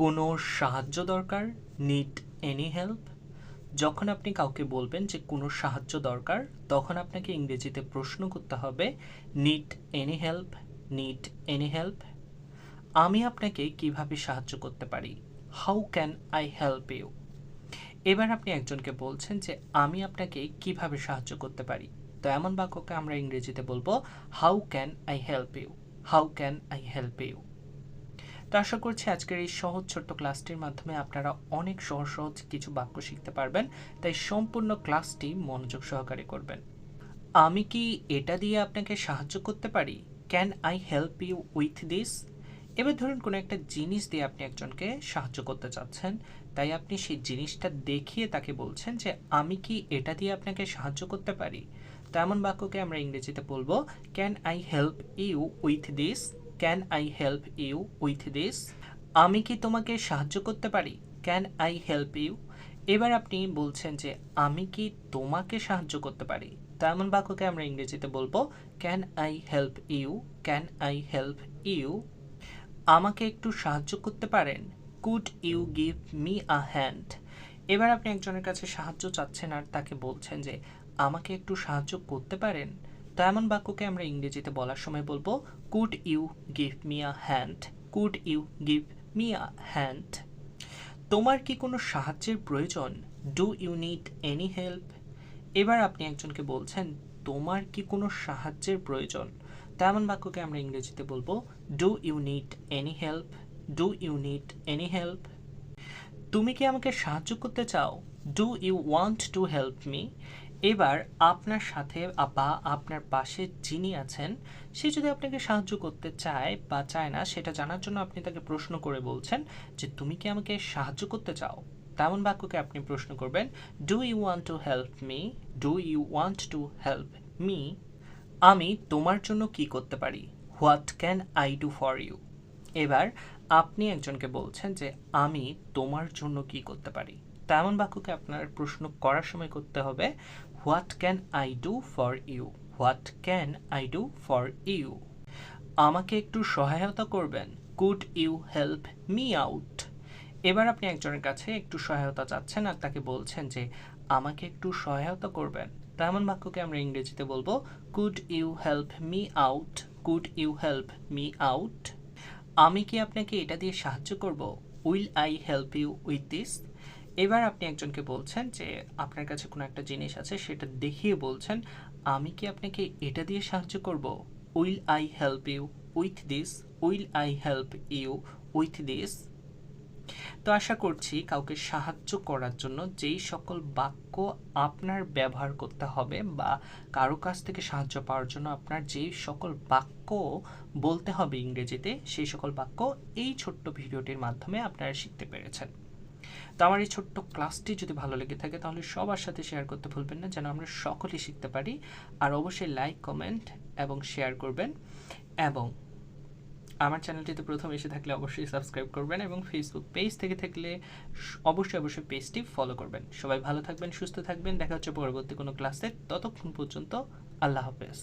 কোনো সাহায্য দরকার? নিড এনি হেল্প যখন আপনি কাউকে বলবেন যে কোনো সাহায্য দরকার, তখন আপনাকে ইংরেজিতে প্রশ্ন করতে হবে need any help need any help আমি আপনাকে কীভাবে সাহায্য করতে পারি? How can I help you এবার আপনি একজনকে বলছেন যে, আমি আপনাকে কীভাবে সাহায্য করতে পারি? তো এমন বাক্যকে আমরা ইংরেজিতে বলব how can I help you how can I help you তো আশা করছি আজকের এই সহজ ছোট্ট ক্লাসটির মাধ্যমে আপনারা অনেক সহজ সহজ কিছু বাক্য শিখতে পারবেন, তাই সম্পূর্ণ ক্লাসটি মনোযোগ সহকারে করবেন। আমি কি এটা দিয়ে আপনাকে সাহায্য করতে পারি? Can I help you with this এবার ধরুন কোনো একটা জিনিস দিয়ে আপনি একজনকে সাহায্য করতে চাচ্ছেন, তাই আপনি সেই জিনিসটা দেখিয়ে তাকে বলছেন যে, আমি কি এটা দিয়ে আপনাকে সাহায্য করতে পারি? তো এমন বাক্যকে আমরা ইংরেজিতে বলব can I help you with this can I help you with this আমি কি তোমাকে সাহায্য করতে পারি? ক্যান আই হেল্প ইউ এবার আপনি বলছেন যে, আমি কি তোমাকে সাহায্য করতে পারি? তো এমন বাক্যকে আমরা ইংরেজিতে বলব can I help you can I help you আমাকে একটু সাহায্য করতে পারেন? Could you give me a hand এবার আপনি একজনের কাছে সাহায্য চাচ্ছেন আর তাকে বলছেন যে, আমাকে একটু সাহায্য করতে পারেন? তো এমন বাক্যকে আমরা ইংরেজিতে বলার সময় বলব could you give me a hand could you give me a hand তোমার কি কোনো সাহায্যের প্রয়োজন? Do you need any help এবার আপনি একজনকে বলছেন, তোমার কি কোনো সাহায্যের প্রয়োজন? তেমন বাক্যকে আমরা ইংরেজিতে বলব do you need any help do you need any help তুমি কি আমাকে সাহায্য করতে চাও? Do you want to help me এবার আপনার সাথে বা আপনার পাশে যিনি আছেন, সে যদি আপনাকে সাহায্য করতে চায় বা চায় না, সেটা জানার জন্য আপনি তাকে প্রশ্ন করে বলছেন যে, তুমি কি আমাকে সাহায্য করতে চাও? তেমন বাক্যকে আপনি প্রশ্ন করবেন do you want to help me do you want to help me আমি তোমার জন্য কি করতে পারি? What can I do for you এবার আপনি একজনকে বলছেন যে, আমি তোমার জন্য কি করতে পারি? তেমন বাক্যকে আপনার প্রশ্ন করার সময় করতে হবে। What can I do for you what can I do for you আমাকে একটু সহায়তা করবেন। Could you help me out এবার আপনি একজনের কাছে একটু সহায়তা চাচ্ছেন আর তাকে বলছেন যে, আমাকে একটু সহায়তা করবেন। তেমন বাক্যকে আমরা ইংরেজিতে বলব could you help me out could you help me out আমি কি আপনাকে এটা দিয়ে সাহায্য করব? Will I help you with this এবার আপনি একজনকে বলছেন যে আপনার কাছে কোনো একটা জিনিস আছে, সেটা দেখিয়ে বলছেন, আমি কি আপনাকে এটা দিয়ে সাহায্য করব? Will I help you with this, will I help you with this? তো আশা করছি কাউকে সাহায্য করার জন্য যেই সকল বাক্য আপনার ব্যবহার করতে হবে বা কারও কাছ থেকে সাহায্য পাওয়ার জন্য আপনার যেই সকল বাক্য বলতে হবে ইংরেজিতে, সেই সকল বাক্য এই ছোট্ট ভিডিওটির মাধ্যমে আপনারা শিখতে পেরেছেন। তো আমার এই ছোট্ট ক্লাসটি যদি ভালো লেগে থাকে, তাহলে সবার সাথে শেয়ার করতে ভুলবেন না, যেন আমরা সকলেই শিখতে পারি। আর অবশ্যই লাইক কমেন্ট এবং শেয়ার করবেন। এবং আমার চ্যানেলটিতে প্রথম এসে থাকলে অবশ্যই সাবস্ক্রাইব করবেন এবং ফেসবুক পেজ থেকে থাকলে অবশ্যই অবশ্যই পেজটি ফলো করবেন। সবাই ভালো থাকবেন, সুস্থ থাকবেন। দেখা হচ্ছে পরবর্তী কোনো ক্লাসে ততক্ষণ পর্যন্ত আল্লাহ হাফেজ।